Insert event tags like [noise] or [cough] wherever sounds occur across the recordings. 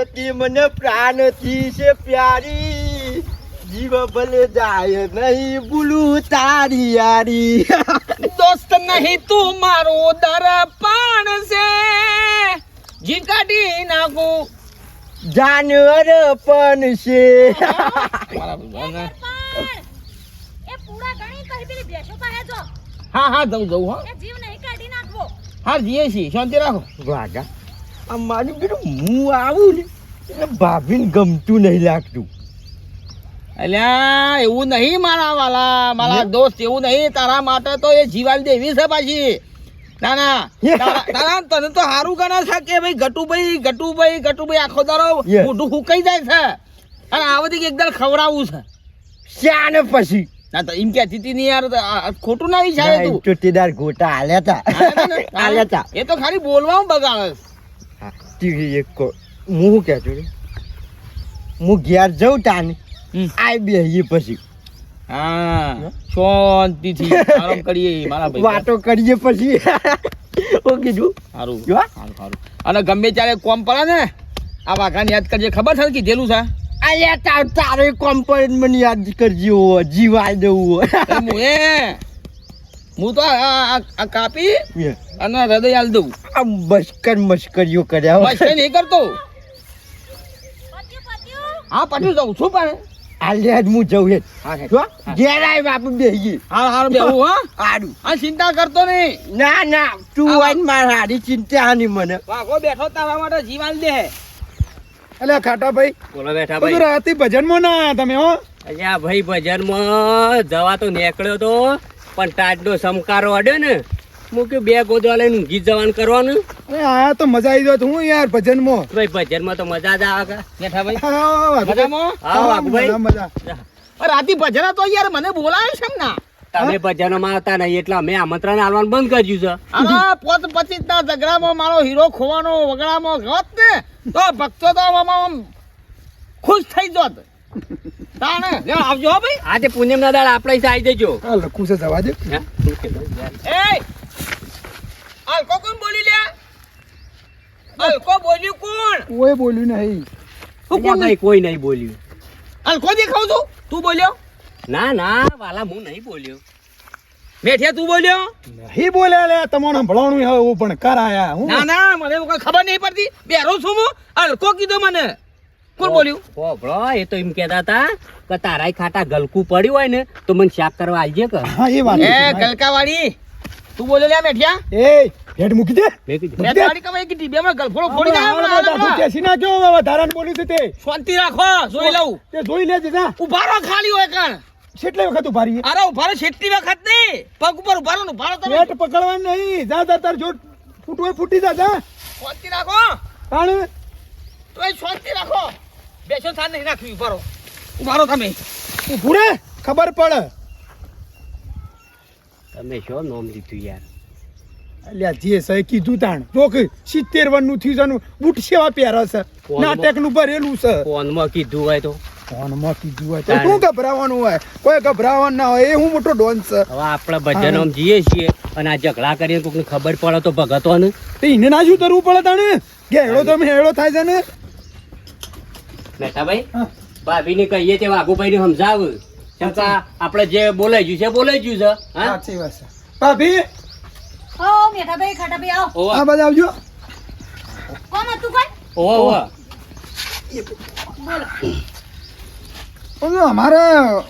નથી મને પ્રાણથી છે પ્યારી. જીવ ભલે જાય નહીં ભૂલું તારી યારી. દોસ્ત નહીં તું મારો દરપાણ છે. જી કાઢી નાખું. જાનવર પણ છે. પણ એ પૂરા ઘણી કહી પેલી બેસો પાસે જો. હા હા જવું જવું હા. જીવ નહીં કાઢી નાખવો. હા જીએ છીએ. શાંતિ રાખો. વાગા આ મારું પેલું હું આવું ને એટલે ભાભીને ગમતું નહીં લાગતું. અલ્યા એવું નહીં મારા વાલા મારા દોસ્ત એવું નહીં તારા માટે તો એ જીવાલ દેવી છે પાછી. ના ના તારા- તને તો સારું ગણે છે કે ભાઈ ગટુભાઈ ગટુભાઈ ગટુભાઈ આખો દારો. મોઢું હુકાઈ જાય છે. અને આ બધી એકદમ ખવડાવવું છે. શ્યાને પછી? ના તો એમ કે હતી નહીં યાર ખોટું ના વિચારે તું. ચોટીદાર ગોટા હાલ્યા તા. હાલ્યા તા એ તો ખાલી બોલવામાં બગાડે ટીવી એક કો- હું શું કહેતો હું ઘેર જઉં તાને. આઈ બેહીએ પછી. હા શાંતિથી આરામ કરીએ મારા ભાઈ વાતો કરીએ પછી. હું કીધું? સારું સારું સારું. અને ગમે ત્યારે કોમ પડે ને આ વાઘાને યાદ કરજે. ખબર છે કીધેલું છે? અલ્યા તાર તારે કોમ્પોઝ મને યાદ કરજો જીવાય દેવું હું. એ હું તો આ- આ આ કાપી અને હૃદય હાલ દઉં. આ મશ્કર મશ્કરીઓ કર્યા મશ્કર નહીં કરતો. હા પાછું જાઉં. છું પણ આલ્યા જ હું જઉં હા હા. જો ઘેર આવી બાપુ બેહી હા હાર બેહું હા. આડું આ ચિંતા કરતો નહીં. ના ના તું. હોય માર હારી ચિંતા નહીં મને. વાઘો બેઠો તારા માટે જીવાલ દે. એટલે ખાટા ભાઈ. બોલો બેઠા ભાઈ. રાતે ભજનમાં ના તમે હો? અલ્યા ભાઈ ભજનમાં જવા તો નીકળ્યો તો પણ ટાટનો સમકારો અડ્યો ને મૂક્યું બે ગોદવા લઈને ઊંઘી જવાનું કરવાનું? અરે આયા તો મજા આવી જાત. હું યાર ભજનમાં? ભાઈ ભજનમાં તો મજા જ આવે. કે ભાઈ. હા. મજામાં? હા વાઘુભાઈ. મજા. રાતી ભજન તો યાર મને બોલાવે છે ના. તમે ભજનમાં આવતા નહીં એટલે અમે આમંત્રણ આલવાનું બંધ કર્યું છે. અરે પોત પચીસ ના ઝઘડામાં મારો હીરો ખોવાનો વગડામાં ગત ને તો ભક્તો તો આમાં ખુશ થઈ જોત. તાણે આવજો ભાઈ. આજે પૂનમ ના દાડ આપણે આવી જજો. આ લખું છે જવા દે. હે? એ અલકો કોણ બોલી લે? અલકો બોલ્યું કોણ? કોઈ બોલ્યું નહીં. તું કોણ ભાઈ કોઈ નહીં બોલ્યું. અલકો દેખાવ છું. તું બોલ્યો? ના ના વાલા હું નહીં બોલ્યો. મેઠિયા તું બોલ્યો? નહીં બોલ્યા લે તમારે સંભળાવવાનું હવે હું પણ કરાયા હું? ના ના મને કોઈ ખબર નહીં પડતી. બેરો છું હું. અલકો કીધો મને. કોણ બોલ્યું? હોભળો, એ તો એમ કહેતા હતા કે તારાય ખાટા ગલકું પડ્યું હોય ને તો મને શાક કરવા આવજે કે. હા એ વાત એ ગલકાવાળી. તું બોલ્યો લે મેઠિયા. એ હેડ મૂકી દે. મેં કીધું મેઠિયાવાળી કમાઈ કીધી બે હમણાં ગલફોડો ફોડી જાય હવે હમણાં, આ બધા હમણાં. કેસી નાખ્યો હવે વધારાનું બોલી છે તે. શાંતિ રાખો જોઈ લઉં. તે જોઈ લેજે જા. ઉભારો ખાલી હોય કણ. કેટલી વખત ઉભારી અરે ઉભારો છેટલી વખત નહીં. પગ ઉપર ઉભારો ને ઊભા રહો તમે. પેટ પકડવાનું નહીં. જા જા તાર જો ફૂટવે ફૂટી જા જા. શાંતિ રાખો. તાણ? તો એ શાંતિ રાખો. બેસો થાન નહીં રાખવી ઉભારો ઉભારો તમે. ઊભું ખબર પડે. તમે શું નોમ લીધું યાર. અલ્યા જે સહી કીધું તાણ. જોક સિત્તેર વનનું થયું છે બુટ સેવા પહેરે છે. નાટકનું ભરેલું છે. ફોનમાં કીધું હોય તો. ફોનમાં કીધું હોય તો. શું ગભરાવાનું હોય? કોઈ ગભરાવાનું ના હોય. એ હું મોટો ડોન છે. હવે આપણે આમ જઈએ છીએ અને આ ઝઘડા કરીને કોઈને ખબર પડે તો ભગતો ને તો એને ના શું કરવું પડે તાણે? ઘેડો તો હેળો થાય છે ને. મહેતાભાઈ. ભાભીને કહીએ તે વાઘુભાઈ ને સમજાવ. કેમ આપણે જે બોલાઈ ગયું છે બોલાઈ ગયું છે હા? સાચી વાત છે. ભાભી? ઓ મેઠાભાઈ ખાટાભાઈ આવો. આ બધા આવજો. કોણ હતું કોણ ઓવા ઓવા. બોલો. અમારે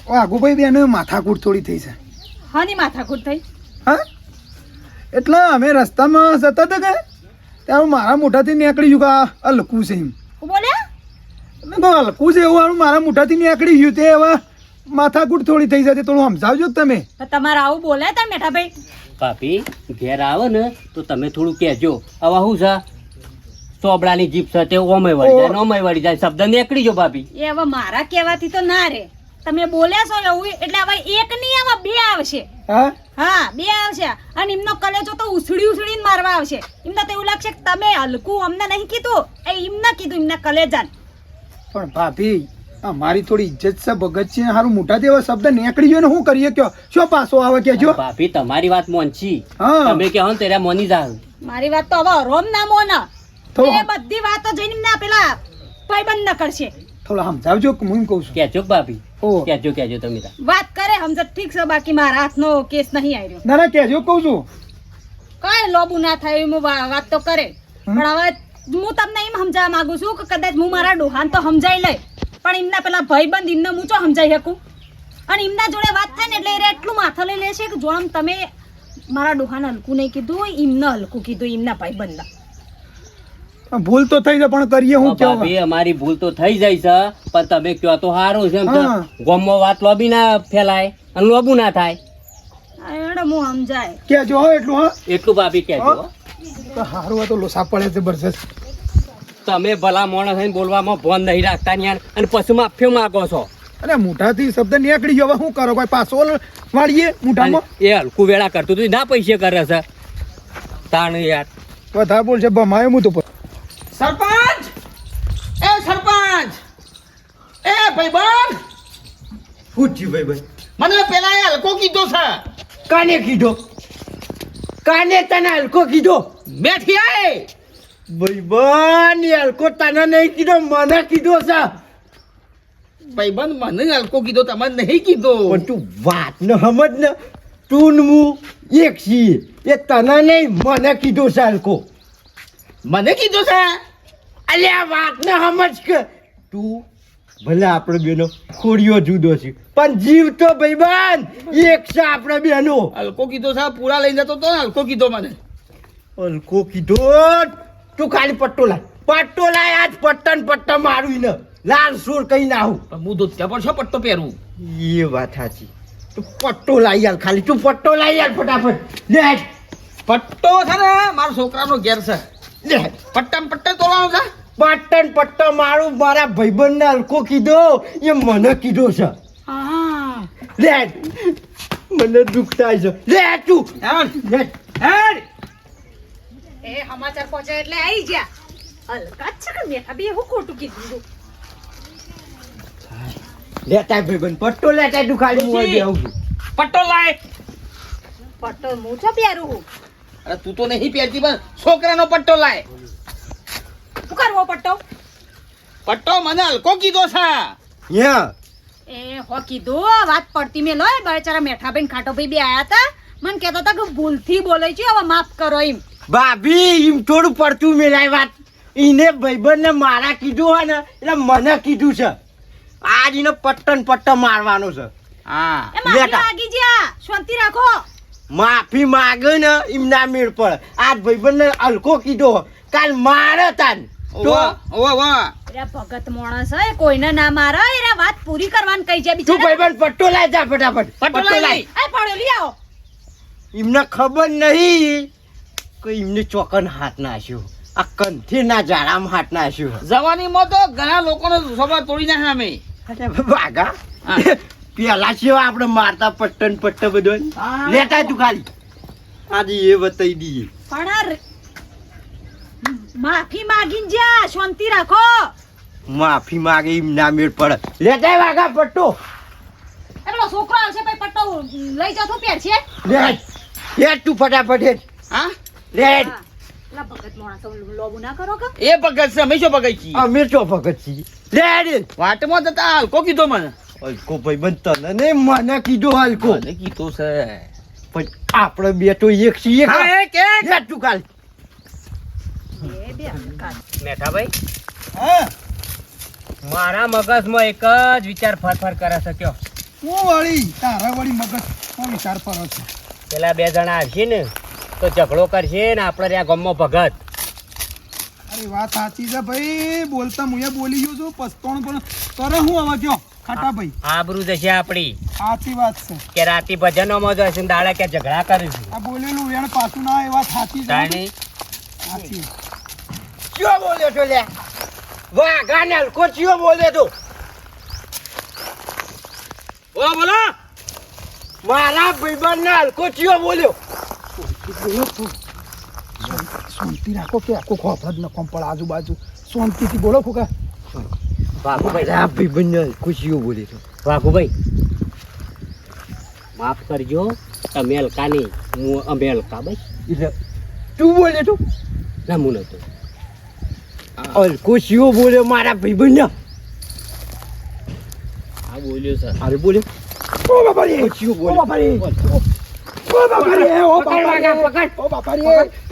વાઘુભાઈ બેન માથાકૂટ થોડી થઈ છે. હાની માથાકૂટ થઈ? હા? એટલે અમે રસ્તામાં જતા હતા કે? ત્યાં મારા મોઢાથી નીકળી ગયું કે આ હલકું છે એમ. બોલે હલકું છે એવું મારા મોઢાથી નીકળી ગયું તે હવે માથાકૂટ થોડી થઈ જતી થોડું સમજાવજો તમે. તમારે આવું બોલાય તા મેઠાભાઈ? પાપી ઘેર આવે ને તો તમે થોડું કહેજો. હવે હું છે? ચોબડાની જીભ છે તે ઓમય વળી જાય ને ઓમય વળી જાય. શબ્દ નીકળી જો પાપી. એ હવે મારા કહેવાથી તો ના રે. તમે બોલ્યા છો એવું એટલે હવે એક નહીં આવે બે આવશે. હા? હા બે આવશે. અને એમનો કલેજો તો ઉછળી ઉછળીને મારવા આવશે. એમને તો એવું લાગશે કે તમે હલકું અમને નહીં કીધું. એ એમને કીધું એમના કલેજાન. પણ ભાભી અમારી થોડી ઇજ્જત છે ભગત છે સારું મોટા જેવા શબ્દ નીકળી ગયો ને શું કરીએ કયો? શું પાછો આવે કેજો ભાભી તમારી વાત મોનચી હા. તમે કહો ને તેરા મોની જાવ મારી વાત તો હવે રોમ ના મોના. તો એ બધી વાતો જઈને ના પેલા ભાઈબંધ ન કરશે થોડો સમજાવજો કે હું કહું છું? કેજો ભાભી. ઓ. કેજો કેજો તમે વાત કરે સમજ ઠીક છે બાકી મારા હાથનો કેસ નહીં આવ્યો. ના ના કહેજો કહું છું. કઈ લોબુ ના થાય એમ વા- વાત તો કરે. પણ હવે હું તમને એમ સમજાવવા માંગુ છું કે કદાચ હું મારા ડોહાન તો સમજાઈ લઈ. પણ એમના પેલા ભાઈબંધ એમને હું ચો સમજાઈ શકું? અને એમના જોડે વાત થાય ને એટલે એ એટલું માથા લઈ લેશે કે જોડમ તમે મારા ડોહાને હલકું નહીં કીધું એમને હલકું કીધું એમના ભાઈબંધના. ભૂલ તો થઈ જાય પણ કરીએ હું કેવા ભાઈ અમારી ભૂલ તો થઈ જાય છે પણ તમે કયો તો સારું છે. ગામમાં વાત લોબી ના ફેલાય અને લોબુ ના થાય. એડે હું સમજાય. કહેજો હો એટલું હા. એટલું ભાભી કેજો હા. તો સારું હોય તો લોસા પડે જબરજસ્ત તમે ભલા માણસ થઈને બોલવામાં ભોન નહીં રાખતા યાર અને પછી માફીઓ માગો છો. અરે મોઢાથી શબ્દ નીકળી ગયો હવે શું કરો? કોઈ પાછો વાળીએ મોઢામાં? એ હલકું વેળા કરતું તું ના પૈસે કરે છે. તાણ યાર. વધારે બોલશે બમાય હું તો સરપંચ! એ સરપંચ! એ ભાઈ બન પૂછ્યું ભાઈ ભાઈ મને પેલા એ હલકો કીધો છે. કાને કીધો? કાને તને હલકો કીધો? બેઠી આય! ભાઈ બન હલકો તને નહીં કીધો મને કીધો છે. ભાઈબંધ મને હલકો કીધો તમને નહીં કીધો. પણ તું વાત ન સમજ ને. તું ને હું એક છીએ. એ તને નહીં મને કીધો છે હલકો. મને કીધો છે? અલ્યા વાત ને સમજ કે. તું ભલે આપણે બેનો ખોડિયો જુદો છે પણ જીવ તો ભાઈબંધ. એક છે આપણે બેનો. હલકો કીધો છે પૂરા લઈ જતો તો હલકો કીધો મને. હલકો કીધો તું ખાલી પટ્ટો લાય. પટ્ટો લાય આજ પટ્ટન પટ્ટા મારું ને લાલ સુર કઈ ના આવું પણ હું ધોત્યા પર છો પટ્ટો પહેરું? એ વાત સાચી. તું પટ્ટો લાઈ યાર ખાલી. તું પટ્ટો લાઈ યાર ફટાફટ. લે. પટ્ટો છે ને મારા છોકરાનો ઘેર છે. લે. પટ્ટમ પટ્ટા પટ્ટા તોડવાનો છે? પટ્ટન પટ્ટો મારું મારા ભાઈબંધને હલકો કીધો. એ મને કીધો છે. હા. લે. મને દુઃખ થાય છે. લે તું. હેડ, લે. હેડ. એ સમાચાર પહોંચે એટલે આવી ગયા. હલકા છે કે મેઠા બી એવું ખોટું કીધું લેતા ભાઈબંધ પટ્ટો લેતા દુખાડી ખાલી હું આવું પટ્ટો લાય. પટ્ટો હું છો પહેરું અરે તું તો નહીં પહેરતી પણ છોકરાનો પટ્ટો લાય. શું કરવો પટ્ટો? પટ્ટો મને હલકો કીધો છે. યા એ હો કીધો વાત પડતી મેં લો બચારા મેઠા બેન ખાટો ભાઈ બી આયા હતા. મને કહેતા હતા કે ભૂલથી બોલે છે હવે માફ કરો એમ. ભાભી એમ થોડું પડતું મેલાય વાત. એને ભાઈબંધને મારા કીધું હોય ને એટલે મને કીધું છે. આજ એને પટ્ટન પટ્ટ મારવાનો છે. હા. લાગી જ્યા. શાંતિ રાખો. માફી માગે ને એમના મેળ પર. આજ ભાઈબંધને હલકો કીધો. કાલ મારે તાન. તો ઓવા અરે ભગત માણસ હે કોઈને ના મારે. એરા વાત પૂરી કરવાની કહી છે તું ભાઈબંધ પટ્ટો લાય જા ફટાફટ. પટ્ટો લાય. લઈ. એ પડ્યો લઈ આવો. એમને ખબર નહીં. કે એમને ચોકન હાથ નાખ્યો. આ કંથી ના જાડામાં હાથ નાખ્યો. જવાનીમાં તો ઘણા લોકોનો સ્વભાવ તોડી નાખ્યા અમે અરે વાગા પેલા છે આપણે મારતા પટ્ટન પટ્ટ બધો લેતા તું ખાલી. આજે એ બતાવી દઈએ. પણ માફી માગીને જા શાંતિ રાખો. માફી માગે એમ ના મેળ પડે. લેતા વાગા પટ્ટો. એટલો પેલો છોકરો આવશે ભાઈ પટ્ટો લઈ જાઓ તું પહેર છે લે એ તું ફટાફટ હા? કે? એ ભગત છે અમે ભગત છી અમે ચો ભગત છી રેડ વાટમાં જતા હાલકો કીધો મને. હલકો ભાઈ બનતા ને મને કીધો હાલકો. મને કીધો છે. પણ આપણે બે તો એક છીએ હા, એક, એક. તું બે હલકા. મેઠાભાઈ હા. મારા મગજમાં એક જ વિચાર ફરફર કરે છે કયો? હું વળી? તારા વળી મગજ કોણ વિચાર ફરો છે? પેલા બે જણા આવશે ને? તો ઝઘડો કરશે ને આપણે ત્યાં ગામમાં ભગત. અરે વાત સાચી છે ભાઈ. બોલતા હું બોલી ગયો છું પસ્તાણ પણ તરે હું આવા ગયો? ખાટા ભાઈ. આબરૂ જશે આપણી. સાચી વાત છે. કે રાતે ભજનોમાં જશે દાડે કે ઝઘડા કરીશું. આ બોલેલું એણ પાછું ના એ વાત સાચી છે. સાચી. ક્યો બોલ્યો છો લે વાહ ગાનેલ કો ચિયો બોલ્યો તો? બોલો બોલો. મારા ભાઈબંધ ને હલકો ચિયો બોલ્યો? શાંતિ રાખો કે આખો ખોફરત ન કોમ પડે આજુબાજુ. શાંતિથી બોલો ફોકા. વાઘુભાઈ. મારા ભાઈબંધ ને હલકો ચિયો બોલ્યો તો વાઘુભાઈ માફ કરજો તમે હલકા નહીં હું અમે હલકા ભાઈ એટલે તું બોલે તું. ના હું નતો. અલકો શિવો બોલ્યો મારા ભાઈબંધ હા બોલ્યો સર. અરે બોલ્યો ઓ બાપા રે. શિવો ઓ બોલ્યો બાપા રે. ઓ બાપા રે ઓ બાપા રે ઓ બાપા રે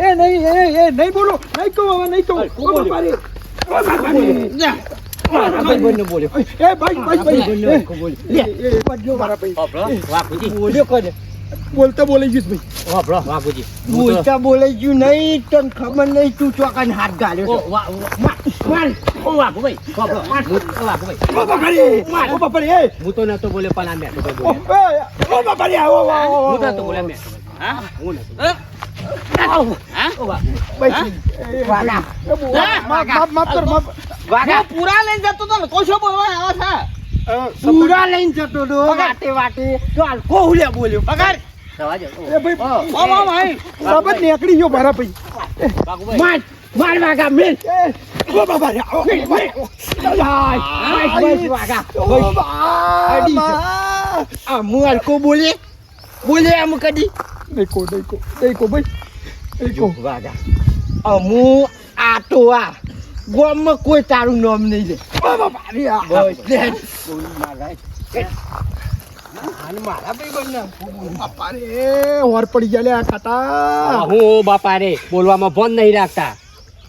એ નહીં એ એ નહીં બોલો નહીં કહો હવે નહીં કહો ઓ બાપા રે ઓ બાપા રે બોલ્યો એ ભાઈ ભાઈ ભાઈ ભાઈબંધને એ, અલકો બોલ્યો એ, એ, બદલો મારા ભાઈ બોલ્યો કોને બોલતા બોલાઈ ગયું ભાઈ. વાપરો વાઘુજી બોલતા બોલાઈ ગયું નહીં તને ખબર નહીં તું ચોકાને હાથ ગાલ્યો ઓ વાહ માર ઓ વાઘુભાઈ વાપરો ઓ વાઘુભાઈ ઓ બાપા રે ઓ બાપા રે એ, હું તો નતો બોલે પણ આ મેઠો ભાઈ ઓ, એ, ઓ ઓ, ઓ, ઓ, ઓ, હું તો બોલે બોલ્યો હા? હું નતો? ઓ ભાઈ, પૂરા લઈને જતો તો કોશો બોલવા આવે છે. પૂરા લઈને જતો તો વાટે વાટે. તો અલકો હુલ્યા બોલ્યો? પગાર? સવાજ એ ભાઈ ઓ ઓ ભાઈ. બાબત નીકળી ગયો મારા ભાઈ. માર માર વાગા મેલ. ઓ બાપા રે ઓ, વાગા. આ હું અલકો બોલે? બોલે આમ કદી? કહો, નહીં કહો ભાઈ. નહીં વાગા અમુ આ તો આ. ગામમાં કોઈ તારું નામ નહીં લે. બાપા રે આ. બસ લે. અને મારા. ભાઈબંધને બાપા રે હોર પડી ગયા લે આ બાપા રે બોલવામાં ફોન નહીં રાખતા.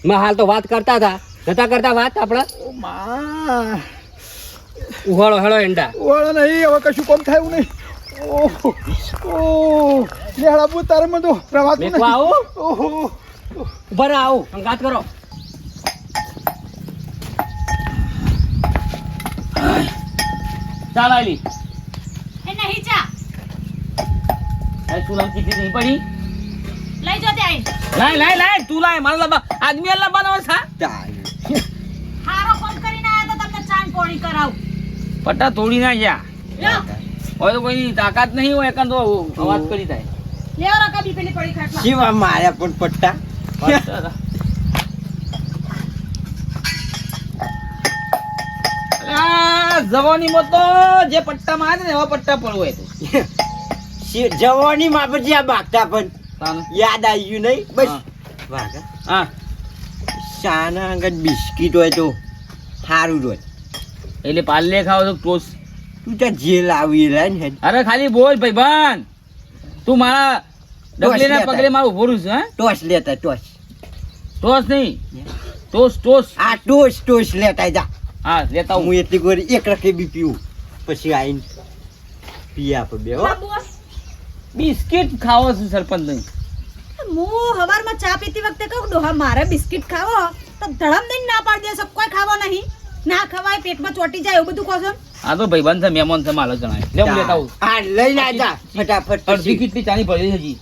મેં હાલ તો વાત કરતા હતા. નતા કરતા વાતમાં. ઉહાળો હેળો એંડા. ઓળો નહીં હવે કશું કોમ થાય એવું નહીં. ઓ ઓ લેડા બુ તારે મને તો પ્રવાતું આવો આવું. ઓહો. સંગાત કરો. ચાલ આલી એ નહીં ચા. એ તું લમ કીધી નહીં પડી? લઈ જો ત્યાં લાય લાય લાય તું લાય મારા લબા આદમી અલ્લા બનાવે છે હારો ફોન કરીને આયા તો તમને ચાન પોણી કરાવ. પટ્ટા તોડી ના ગયા. હવે તો કોઈ તાકાત નહીં હોય એકાંત અવાજ કરી થાય. લેવ રકા બી પેલી પડી ખાટમાં. શિવા માર્યા પણ પટ્ટા આ જવાનીમાં તો જે પટ્ટા મારે ને એવા પટ્ટા પડવો હોય જવાની માં પછી આ બાગતા પણ યાદ આવી ગયું નહીં? બસ. વાગા હા? શાના આગળ બિસ્કીટ હોય તો સારું હોય. એટલે પાલે ખાવ તો ટોસ તું ત્યાં જે લાવી રહ્યા ને અરે ખાલી બોલ ભાન તું મારા ડબલીના પગલે મારું ઊભો છું છે હે? ટોસ લેતા ટોસ. ટોસ નહીં. Toss toss. આ ટોસ ટોસ લેતા જા. હા લેતા હું એટલી ગોળી એક રખે બી પીવું. પછી આવીને પી આપ બે હો. બિસ્કિટ ખાવો છું સરપંચ નહીં હું હવારમાં ચા પીતી વખતે કહું ડોહા મારે બિસ્કિટ ખાવો. તો ધડમ દઈને ના પાડી દેશો કોઈ ખાવો નહીં. ના ખવાય પેટમાં ચોટી જાય એવું બધું કહો છો આ તો ભાઈબંધ છે મહેમાન છે માલક જણાય. લે હું લેતા આવું. હા લઈને આ જા ફટાફટ અડધી કેટલી ચાની પડી હજી.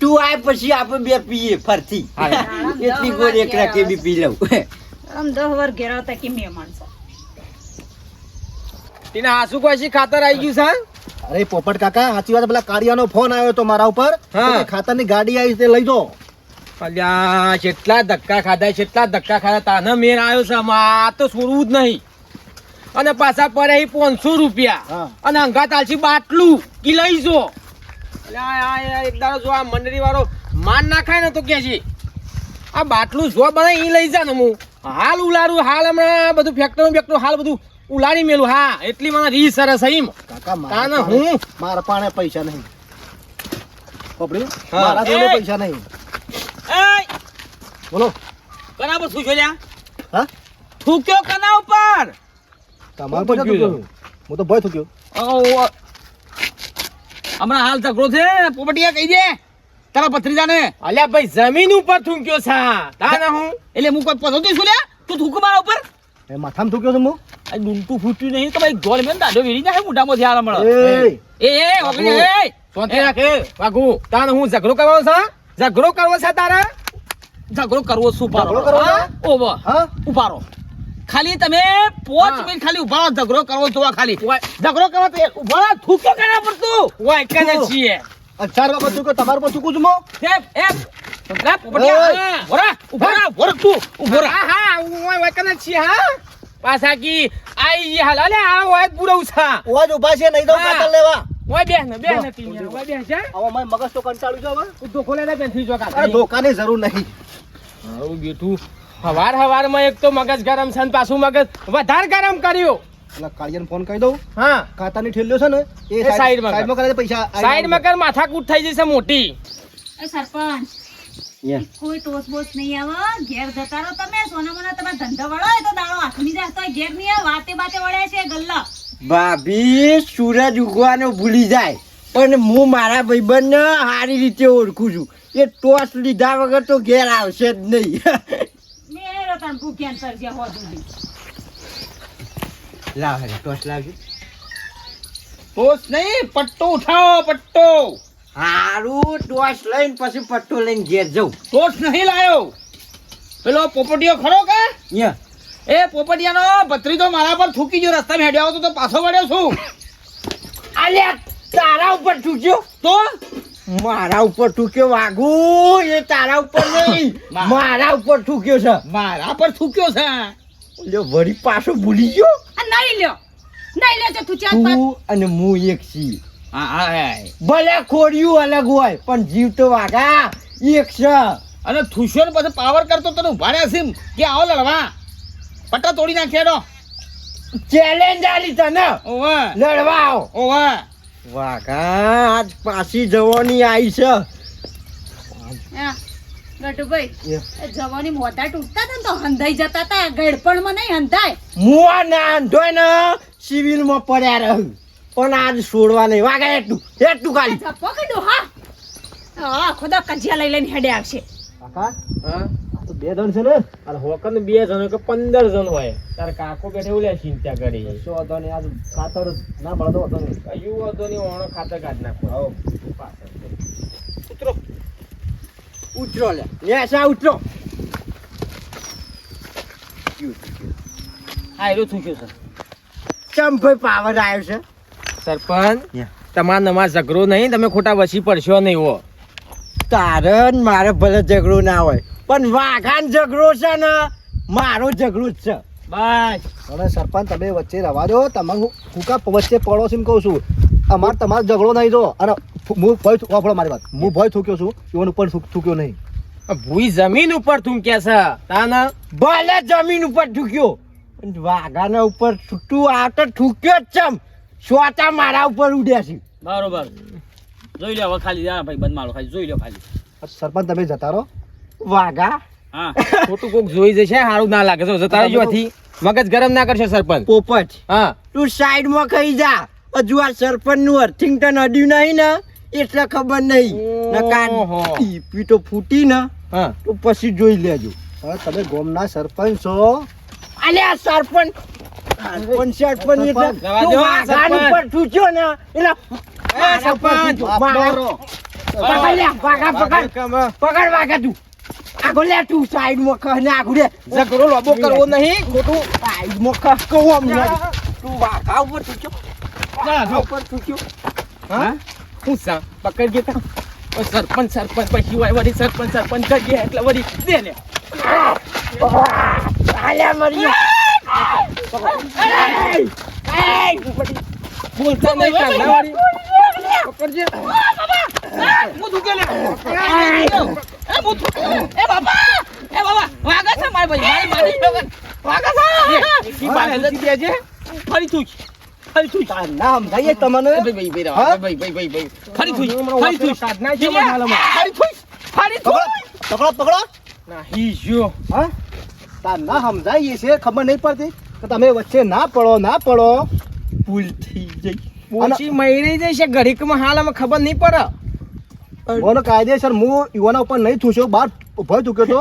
તું આય પછી આપણે બે પીએ ફરતી [laughs] એટલી ગોળી એક રાખી બી પી લઉં. આમ દહ વાર ઘેરાવતા કે મહેમાન છે. તીને હાસુ કોઈ ખાતર આવી ગયું છે? અરે પોપટ કાકા સાચી વાત પેલા કારિયાનો ફોન આવ્યો તો મારા ઉપર. ખાતરની ગાડી આવી તે લઈ જો. અલ્યા જેટલા ધક્કા ખાધા જેટલા ધક્કા ખાધા તાને મેર આવ્યો છે આ તો છોડવું જ નહીં. અને પાછા પડે પાંચસો રૂપિયા. અને અંગાત આલસી બાટલું ઈ લઈ જો. એક દાડો જો આ મંડળી વાળો માન ના ખાય ને તો કે છે આ બાટલું જો બધા ઈ લઈ જા ને હું. હાલ ઉલારું હાલ હમણાં બધું ફેક્ટરું બેક્ટરું હાલ બધું ઉલાડી મેલું હા એટલી મને રી સરસ એમ. કાકા તાને મારા હું? પાસે- મારા પાણે પૈસા નહીં. પકડ્યું. મારા જોડે! પૈસા નહીં. એય બોલો. કના પર શું લ્યા હા? થૂક્યો કના ઉપર? તમાર પર થૂક્યો હું તો ભય થૂક્યો. હમણાં હાલ ઝઘડો છે. પોપટિયા કહી દે. તારા ભત્રીજાને. અલ્યા ભાઈ જમીન ઉપર થૂંક્યો છે. તાને હું? એટલે હું કોઈ પસંદ છું લ્યા? તું થૂક મારા ઉપર? એ માથામાં થૂક્યો છે હું આ ડૂંટું ફૂટ્યું નહીં તો ભાઈ ગોળ મેં દાડો વેરી નાખે મોઢામાંથી હાલ હમણાં. એ. એ એ ઓગળી એ શાંતિ રાખે વાઘુ. તાણ હું ઝઘડો કરવો છે ઝઘડો કરવો છે તારે? ઝઘડો કરવો શું છે? ઓવો હા? ઉભારો ખાલી તમે પોચ મિનિટ ખાલી ઉભારો ઝઘડો કરવો જોવા ખાલી. ઝઘડો કરવા તો ઉભારો થૂકો કરવા પડતું વાય કને છીએ. અને બાબા થૂક્યો તમારા પર થૂકું છું એ એમ. એમ પોપટિયા, ઓય. ઊભો ઊભો ઊભો ઊભો. હા હા કને હા. કી આઈ હાલ અલે આ ઉછા ઓવા જ ઊભા છે નહીં તો. લેવા. ને છે. હવે મગજ છે હવે. ધોકો લે ને જો ધોકાની જરૂર નહીં. આવું બેઠું. હવાર હવારમાં એક તો મગજ ગરમ છે ને પાછું મગજ વધારે ગરમ કર્યું. એટલે કાળિયાને ફોન કરી દઉં. હા. ખાતાની ઠેલ્યો છે ને એ સાઈડ સાઈડમાં કર. સાઈડમાં કરે તો પૈસા સાઈડમાં કર માથાકૂટ થઈ જશે મોટી. એ સરપંચ. કોઈ ટોસ બોસ નહીં આવે ઘેર જતા રહો તમે. સોના મોના તમારા ધંધો વળો હોય તો દાડો હાથની જાય તો ઘેર નહીં આવે વાતે બાતે વળ્યા છે ગલ્લા. ભાભી સૂરજ ઉગવાનો ભૂલી જાય. પણ હું મારા ભાઈબંધને સારી રીતે ઓળખું છું. એ ટોસ લીધા વગર તો ઘેર આવશે જ નહીં. લાવ ટોસ લાવજો. ટોસ નહીં પટ્ટો ઉઠાવો પટ્ટો. હારું ટોસ લઈને પછી પટ્ટો લઈને ઘેર જઉં. ટોસ નહીં લાયો. પેલો પોપટીયો ખરો કે? એ પોપટિયાનો ભત્રીજો મારા પર થૂકી ગયો રસ્તામાં હેડ્યો આવતો તો પાછો વળ્યો છું. અલ્યા તારા ઉપર થૂક્યો? તો? મારા ઉપર થૂક્યો વાઘુ એ તારા ઉપર નહીં. મારા ઉપર થૂક્યો છે. મારા પર થૂક્યો છે. લ્યો, વળી પાછો ભૂલી ગયો? આ નહીં લ્યો. નહીં લ્યો તો તું અને હું એક છીએ. ભલે ખોડિયું અલગ હોય પણ જીવ તો વાઘા એક છે. અને થૂસ્યો ને પછી પાવર કરતો તને ઊભા રહ્યા છે કે આવો લડવા. પટ્ટા તોડી નાખેડો ચેલેન્જ આલી તને. ઓવે. લડવા આવો. ઓવે. વાઘા આજ પાછી જવાની આવી છે. ગટુભાઈ જવાની મોટા તૂટતા હતા ને તો હંધાઈ જતા હતા. ગડપણમાં નહીં હંધાય. હું આ નાંધોય ને સિવિલમાં પડ્યા રહ્યું પણ આજ છોડવા નહીં વાઘા એટલું એટલું ખાલી. કીધું હા. હા ખુદા કજિયા લઈ લઈને હેડે આવશે. કાકા હા? તો બે જણ છે ને. અને હોકન બે જણ કે પંદર જણ હોય. તાર કાકો બેઠે ઓલે ચિંતા કરી. શું હતો ને આજ ખાતર ના મળે તો હતો ને. કયું હતો ને ઓણો ખાતર કાઢ નાખો. ઉતરો. ઉતરો લે. નેસા ઉતરો. હા એનું થયું છે. ચમ ભાઈ પાવર આવ્યો છે. સરપંચ તમારે નવા ઝઘડો નહીં તમે ખોટા વસી પડશો નહીં હો. તારણ મારે ભલે ઝઘડો ના હોય પણ વાઘાન ઝઘડો છે ને મારો ઝઘડો જ છે. બસ. અને સરપંચ તમે વચ્ચે રવા દો તમે હું કા વચ્ચે પડો છું એમ કહું છું. અમારે તમારો ઝઘડો નહીં જો. અને હું ભય વાપરો મારી વાત. હું ભય થૂક્યો છું એવું ઉપર થૂક્યો નહીં. ભૂઈ જમીન ઉપર તું કે છે. તાના ભલે જમીન ઉપર થૂક્યો વાઘાના ઉપર છૂટું આ તો થૂક્યો જ ચમ સ્વાતા મારા ઉપર ઉડ્યા છે. બરોબર. જોઈ લો ખાલી જા ભાઈ બંધ મારો ખાલી જોઈ લો ખાલી. સરપંચ તમે જતા રહો. વાઘા. હા. ખોટું કોક જોઈ જશે સારું ના લાગે. છે જતા રહેજો આથી. મગજ ગરમ ના કરશો સરપંચ. પોપટ. હા. તું સાઈડમાં ખાઈ જા. હજુ આ સરપંચનું અર્થિંગટન અડ્યું નહીં ને એટલે ખબર નહીં. નકાન પીટો તો ફૂટી ને હા. તો પછી જોઈ લેજો. હવે તમે ગોમના સરપંચ છો. અલ્યા સરપંચ સરપંચ. ને એટલે. પકડ લે, વાઘા. પકડ. પકડ વાઘા તું. આગો લે તું સાઈડમાં કહ ને આગો ઝઘડો લોબો કરવો નહીં. ખોટું સાઈડમાં કહ કહું આમ તું વાઘા ઉપર ઠૂક્યો. વાઘા ઉપર ઠૂક્યો. હા? હું? સા પકડ ગયા તા? સરપંચ સરપંચ પછી વાય વળી સરપંચ સરપંચ કરી ગયા એટલે વળી દે ને. આલ્યા મરી બોલતા નહીં કાંદા વાળી પકડજે હું તું લે એ હું એ બાબા એ બાબા વાગા છે મારી ભાઈ. મારી મારી વાગા છે ઈ બાર દેજે ફરી તું ફરી તું તાર ના સમજાઈએ તમને ભાઈ ભાઈ ભાઈ હા? ભાઈ ભાઈ ભાઈ ભાઈ ફરી તું ફરી તું કાઢના ફરી તું ફરી તું પકડો પકડો નહીં જો હા? તાર ના સમજાઈએ છે ખબર નહીં પડતી કે તમે વચ્ચે ના પડો ના પડો. ભૂલ થઈ જઈ ઓછી મહિને જશે ઘડીકમાં હાલ અમે ખબર નહીં પડે. બોલો કાયદેસર હું યુવાના ઉપર નહીં થૂસ્યો બહાર ઊભો ચૂક્યો તો.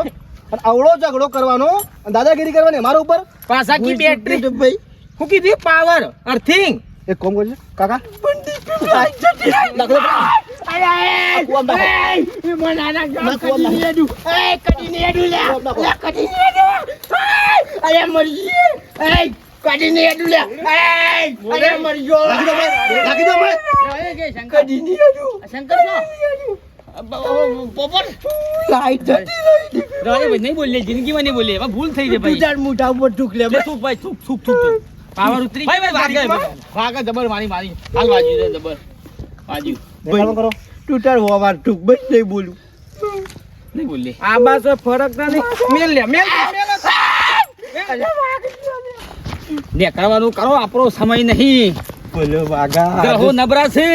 અને આવડો ઝઘડો કરવાનો અને દાદાગીરી કરવાની મારા ઉપર. પાછા કી બેટરી ભાઈ. હું કીધું પાવર અર્થિંગ એક કોમ કરજો. કાકા. જિંદગીમાં નહીં બોલીએ. ભૂલ થઈ જાય મોટા ઉપર ઠૂકલે થૂક ભાઈ થૂક થૂક થૂક. પાવર ઉતરી ભાઈ, ભાઈ, ભાગે, ભાગે જબર મારી મારી. હાલ વાજી દે જબર. વાજી ભાઈ કરો. તું હોવાર ઠુક બસ નહીં બોલું. નહીં બોલી આ બસ ફરક નથી. મેલ લે મેલ મેલ કરવાનું કરો આપણો સમય નહીં. બોલો વાઘા ગ્રહો નબરા છે.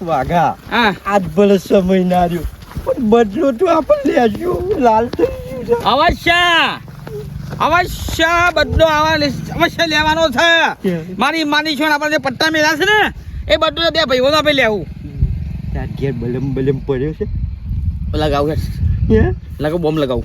વાઘા હા. આજ ભલે સમય ના રહ્યો પણ બદલો તો આપણે લેજો લાલ થઈ ગયું અવશ્ય. અવશ્ય બધો આવા અવશ્ય લેવાનો છે. મારી માની છો આપણે જે પટ્ટા મેળા છે ને એ બધું બે ભાઈઓ આપે લેવું. તાર ઘેર બલમ બલમ પડ્યો છે. લગાવ લગાવું બોમ્બ લગાવું.